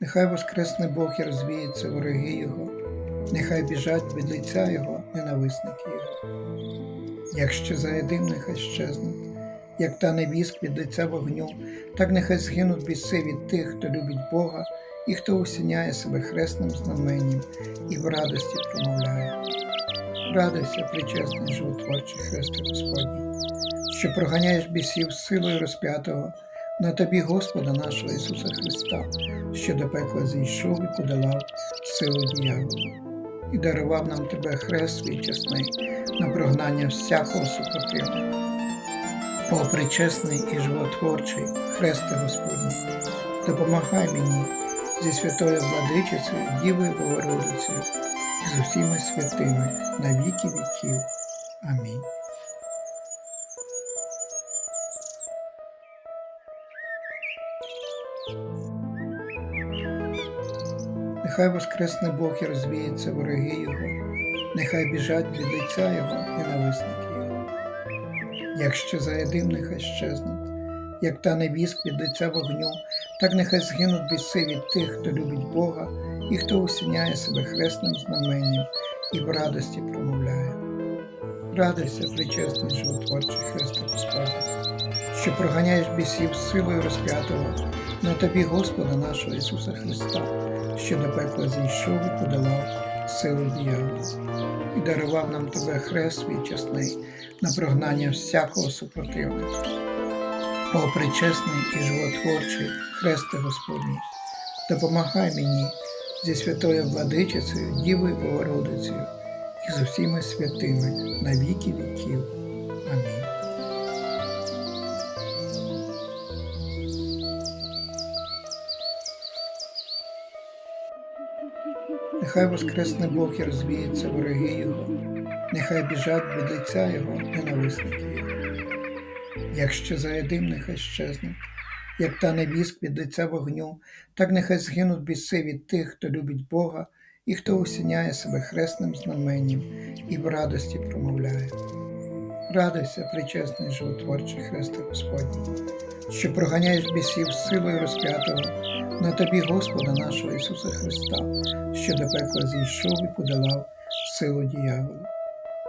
Нехай воскресне Бог і розвіється вороги Його, нехай біжать від лиця Його ненависники Його. Як щезає дим, нехай щезнуть, як тане віск від лиця вогню, так нехай згинуть біси від тих, хто любить Бога і хто усіняє себе хресним знаменням і в радості промовляє. Радуйся, причесний животворчий Христе Господній, що проганяєш бісів силою розп'ятого на тобі Господа нашого Ісуса Христа, що до пекла зійшов і подолав силу діяволу, і дарував нам тебе хрест свій чесний на прогнання всякого супротивника. О, причесний і животворчий Христе Господній, допомагай мені зі святою владичицею, Дівою Богородицею і з усіма святими на віки віків. Амінь. Нехай воскресне Бог і розвіється вороги Його, нехай біжать від лиця Його ненависники Його. Як щезає дим, нехай щезнуть, як тане віск від лиця вогню, так нехай згинуть біси від тих, хто любить Бога і хто усіняє себе хресним знаменням і в радості промовляє. Радуйся, причесний животворчий Христе Господи, що проганяєш бісів силою розп'ятого на тобі Господа нашого Ісуса Христа, що до пекла зійшов і подолав силу діявола, і дарував нам тебе хрест свій чесний на прогнання всякого супротивника. О, причесний і животворчий Христе Господній, допомагай мені зі святою владичицею, Дівою Богородицею і з усіма святими на віки віків. Амінь. Нехай воскресне Бог і розвіється вороги Його, нехай біжать від лиця Його ненависники Його. Як щезає дим, нехай щезнуть, як тане віск від лиця вогню, так нехай згинуть біси від тих, хто любить Бога і хто усіняє себе хресним знаменням і в радості промовляє. Радуйся, причесний животворчий Христе Господній, що проганяєш бісів силою розп'ятого на тобі Господа нашого Ісуса Христа, що до пекла зійшов і подолав силу діяволу,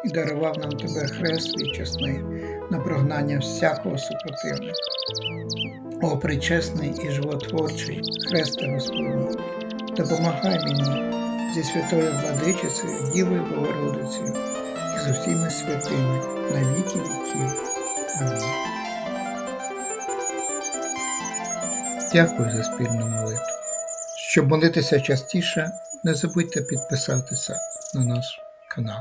і дарував нам тебе хрест свій чесний на прогнання всякого супротивника. О, причесний і животворчий Христе Господній, допомагай мені зі святою владичицею, Дівою Богородицею і з усіма святими на віки віків. Амінь. Дякую за спільну молитву. Щоб молитися частіше, не забудьте підписатися на наш канал.